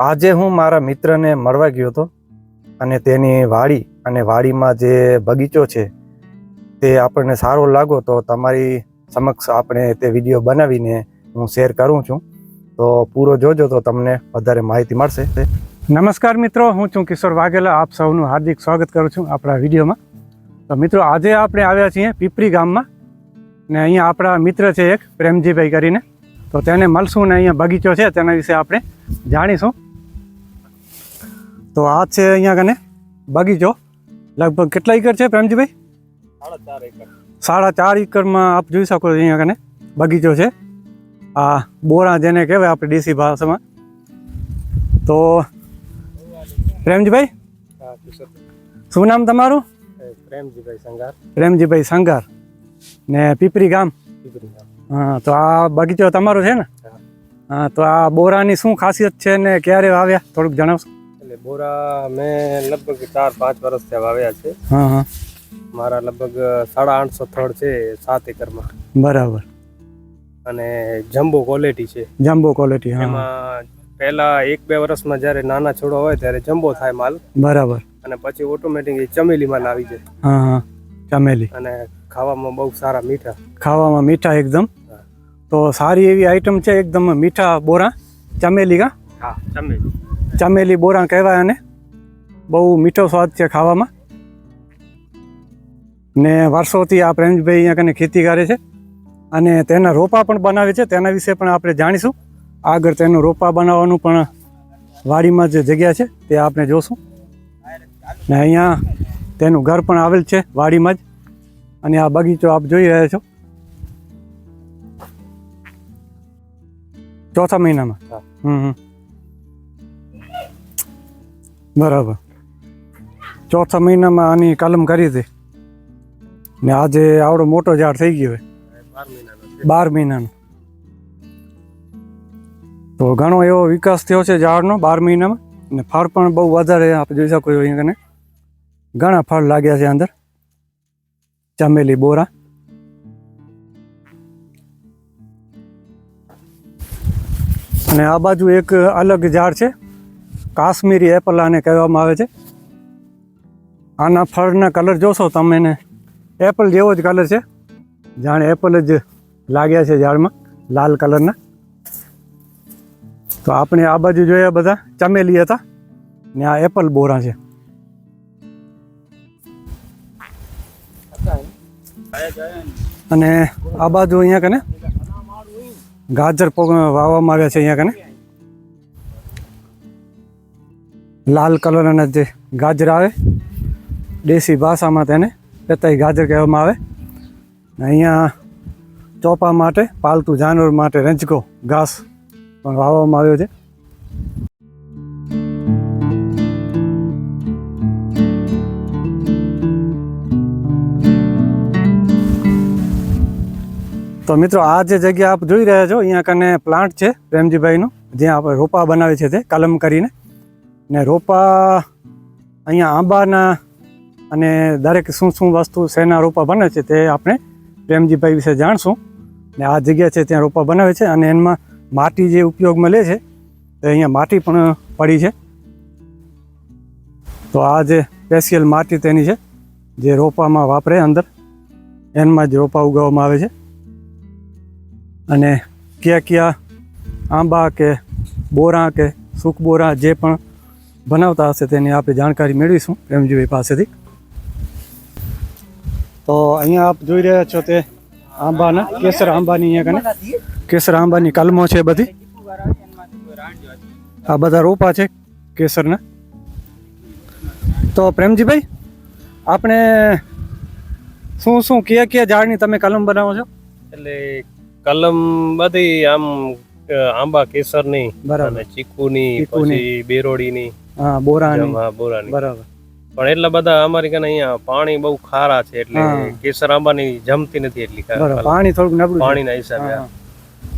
આજે હું મારા મિત્રને મળવા ગયો હતો અને તેની વાડી અને વાડીમાં જે બગીચો છે તે આપણને સારો લાગો તો તમારી સમક્ષ આપણે તે વીડિયો બનાવીને હું શેર કરું છું. તો પૂરો જોજો તો તમને વધારે માહિતી મળશે. નમસ્કાર મિત્રો, હું છું કિશોર વાઘેલા. આપ સૌનું હાર્દિક સ્વાગત કરું છું આપણા વિડીયોમાં. તો મિત્રો, આજે આપણે આવ્યા છીએ પીપરી ગામમાં ને અહીંયા આપણા મિત્ર છે એક, પ્રેમજીભાઈ કરીને. તો તેને મળશું ને અહીંયા બગીચો છે, તેના વિશે આપણે જાણીશું. તો આ છે અહીંયા કને? બગીચો. લગભગ કેટલા એકર છે પ્રેમજીભાઈ? સાડા ચાર એકરમાં આપ જોઈ શકો છો અહીંયા કને? બગીચો છે. આ બોરા જેને કહેવાય આપણે દેશી ભાષામાં. તો પ્રેમજીભાઈ? શું નામ તમારું? પ્રેમજીભાઈ સંગાર. પ્રેમજીભાઈ સંગાર ને પીપરી ગામ? હા તો આ બગીચો તમારો છે ને? હા. તો આ બોરાની શું ખાસિયત છે ને ક્યારે આવ્યા? થોડુંક જણાવશો? બોરા મેં લગભગ ચાર પાંચ વર્ષથી વાવ્યા છે. હા હા. મારા લગભગ સાડા આઠસો થડ છે સાત એકરમાં. બરાબર. અને જમ્બો ક્વોલિટી છે. જમ્બો ક્વોલિટી એમાં પહેલા એક બે વર્ષમાં જ્યારે નાના છોડો હોય ત્યારે જમ્બો થાય માલ. બરાબર. અને પછી ઓટોમેટિક ચમેલી માલ આવી જાય. હા હા. ચમેલી. અને ખાવામાં બહુ સારા મીઠા. ખાવામાં મીઠા એકદમ. તો સારી એવી આઈટમ છે એકદમ મીઠા બોરા ચમેલી કા હા ચમેલી. ચમેલી બોરા કહેવાય અને બહુ મીઠો સ્વાદ છે ખાવામાં. ને વર્ષોથી આ પ્રેમજીભાઈ અહીંયા કને ખેતી કરે છે. અને તેના રોપા પણ બનાવે છે. તેના વિશે પણ આપણે જાણીશું. આગળ તેનું રોપા બનાવવાનું પણ વાડીમાં જે જગ્યા છે તે આપણે જોશું. ને અહીંયા તેનું ઘર પણ આવેલ છે વાડીમાં જ. અને આ બગીચો આપ જોઈ રહ્યા છો. ચોથા મહિનામાં. હમ હમ. બરાબર. ચોથા મહિનામાં આની કલમ કરી હતી ને આજે આવડો મોટો ઝાડ થઈ ગયો બાર મહિનાનો. તો ઘણો એવો વિકાસ થયો છે ઝાડનો બાર મહિનામાં. ને ફળ પણ બહુ વધારે આપણે જોઈ શકો છો અહીંયા ઘણા ફળ લાગ્યા છે અંદર. ચમેલી બોરા. અને આ બાજુ એક અલગ ઝાડ છે. કાશ્મીરી એપલ આને કહેવામાં આવે છે. આના ફળના કલર જોશો તમે ને એપલ જેવો જ કલર છે. જાણે એપલ જ લાગ્યા છે ઝાડમાં, લાલ કલરના તો આપણે આ બાજુ જોયા બધા, ચમેલી હતા. ને આ એપલ બોરા છે. અને આ બાજુ અહીંયા કને, ગાજર વાવવામાં આવ્યા છે અહીંયા કને. લાલ કલરના જે ગાજર આવે, દેશી ભાષામાં તેને પેતાઈ ગાજર કહેવામાં આવે. અહીંયા ચોપા માટે, પાલતુ જાનવર માટે રંજકો, ઘાસ પણ વાવવામાં આવ્યો છે. તો મિત્રો, આ જે જગ્યા આપ જોઈ રહ્યા છો, અહીંયા કને પ્લાન્ટ છે, પ્રેમજીભાઈનો, જ્યાં આપણે રોપા બનાવે છે તે, કલમ કરીને. ને રોપા અહીંયા આંબાના અને દરેક શું શું વસ્તુ શેના રોપા બને છે તે આપણે પ્રેમજીભાઈ વિશે જાણશું. ને આ જગ્યા છે ત્યાં રોપા બનાવે છે અને એમાં માટી જે ઉપયોગમાં લે છે તો અહીંયા માટી પણ પડી છે. તો આ જે સ્પેશિયલ માટી તેની છે જે રોપામાં વાપરે અંદર. એનમાં જ રોપા ઉગાવવામાં આવે છે. અને કયા કયા આંબા કે બોરા કે સૂક બોરા જે પણ બનાવતા હશે તેની આપણે જાણકારી મેળવીશું પ્રેમજીભાઈ પાસેથી. તો અહીંયા આપ જોઈ રહ્યા છો તે આંબાના કેસર આંબાની અહીંયા કને? કેસર આંબાની કલમો છે બધી. આ બધા રોપા છે કેસરના. તો પ્રેમજીભાઈ આપણે શું શું કયા કયા ઝાડની તમે કલમ બનાવો છો? એટલે કલમ બધી આમ આંબા કેસરની બરાબર. ચીકુની ચીકુની. પછી બેરોડીની. હા બોરાની. બોરાની. બરાબર. પણ એટલા બધા અમારી કને અહીંયા પાણી બહુ ખારા છે એટલે કેસર આંબાની જમતી નથી એટલી પાણી થોડુંક નબળું પાણીના હિસાબે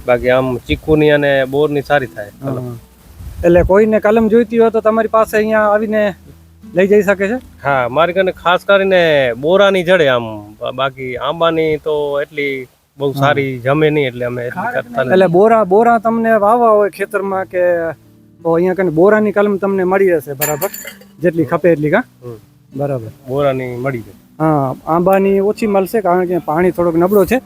બાકી આમ ચીકુની અને બોરની સારી થાય. એટલે કોઈને કલમ જોઈતી હોય તો તમારી પાસે અહીંયા આવીને લઈ જઈ શકે છે? હા મારી કને ખાસ કરીને બોરાની જડે આમ બાકી આંબાની તો એટલી બહુ સારી જમે નહીં એટલે અમે એટલે બોરા બોરા તમને વાવવા હોય ખેતરમાં કે તો અહીંયા કને બોરાની કલમ તમને મળી જશે બરાબર? જેટલી ખપે એટલી કા બરાબર. બોરાની મળી જશે હા આંબાની ઓછી મળશે કારણ કે પાણી થોડોક નબળો છે.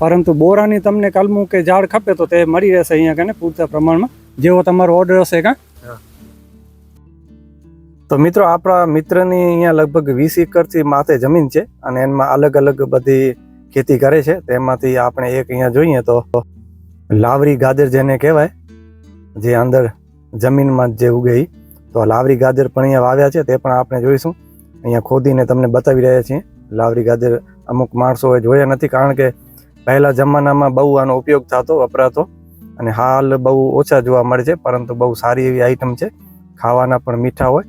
પરંતુ બોરાની તમને કલમું કે ઝાડ ખપે તો તે મળી રહેશે અહીંયા કને પૂરતા પ્રમાણમાં. જેવો તમારો ઓર્ડર હશે કા તો મિત્રો આપણા મિત્રની અહીંયા લગભગ વીસ એકરથી માથે જમીન છે અને એમાં અલગ અલગ બધી ખેતી કરે છે. તેમાંથી આપણે એક અહીંયા જોઈએ તો લાવરી ગાજર જેને કહેવાય જે અંદર જમીનમાં જ ઉગે તો લાવરી ગાજર પણ અહીંયા વાવ્યા છે, તે પણ આપણે જોઈશું. અહીંયા ખોદીને તમને બતાવી રહ્યા છીએ. લાવરી ગાજર અમુક માણસોએ જોયા નથી, કારણ કે પહેલા જમાનામાં બહુ આનો ઉપયોગ થતો, વપરાતો, અને હાલ બહુ ઓછા જોવા મળે છે, પરંતુ બહુ સારી એવી આઈટમ છે. ખાવાના પણ મીઠા હોય.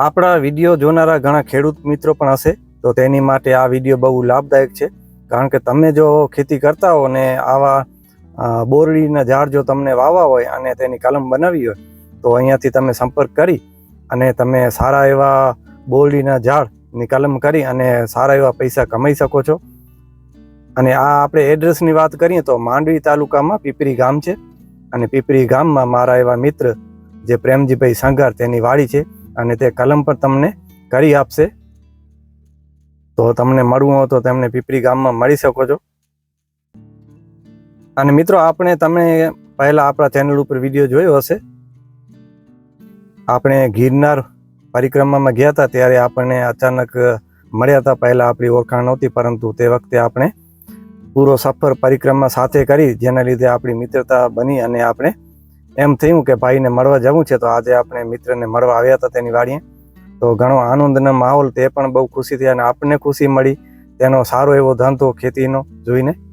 આપણા વીડિયો જોનારા ઘણા ખેડૂત મિત્રો પણ હશે, તો તેની માટે આ વીડિયો બહુ લાભદાયક છે. કારણ કે તમે જો ખેતી કરતા હો ને આવા બોરડીના ઝાડ જો તમને વાવવા હોય અને તેની કલમ બનાવી હોય, તો અહીંયાથી તમે સંપર્ક કરી અને તમે સારા એવા બોરડીના ઝાડની કલમ કરી અને સારા એવા પૈસા કમાઈ શકો છો. અને આ આપણે એડ્રેસની વાત કરીએ તો માંડવી તાલુકામાં પીપરી ગામ છે. અને પીપરી ગામમાં મારા એવા મિત્ર જે પ્રેમજીભાઈ સંઘાર તેની વાડી છે અને તે કલમ પણ તમને કરી આપશે. તો તમને મળવું હોય તો તેમને પીપરી ગામમાં મળી શકો છો. અને મિત્રો, આપણે તમે પહેલાં આપણા ચેનલ ઉપર વીડિયો જોયો હશે. આપણે ગિરનાર પરિક્રમામાં ગયા હતા, ત્યારે આપણને અચાનક મળ્યા હતા. પહેલાં આપણી ઓળખાણ નહોતી, પરંતુ તે વખતે આપણે પૂરો સફર પરિક્રમા સાથે કરી, જેના લીધે આપણી મિત્રતા બની અને આપણે એમ થયું કે ભાઈને મળવા જવું છે, તો આજે આપણે મિત્રને મળવા આવ્યા હતા તેની વાડીએ. તો ઘણો આનંદનો માહોલ, તે પણ બહુ ખુશી થઈ અને આપણને ખુશી મળી. તેનો સારો એવો ધંધો ખેતીનો જોઈને.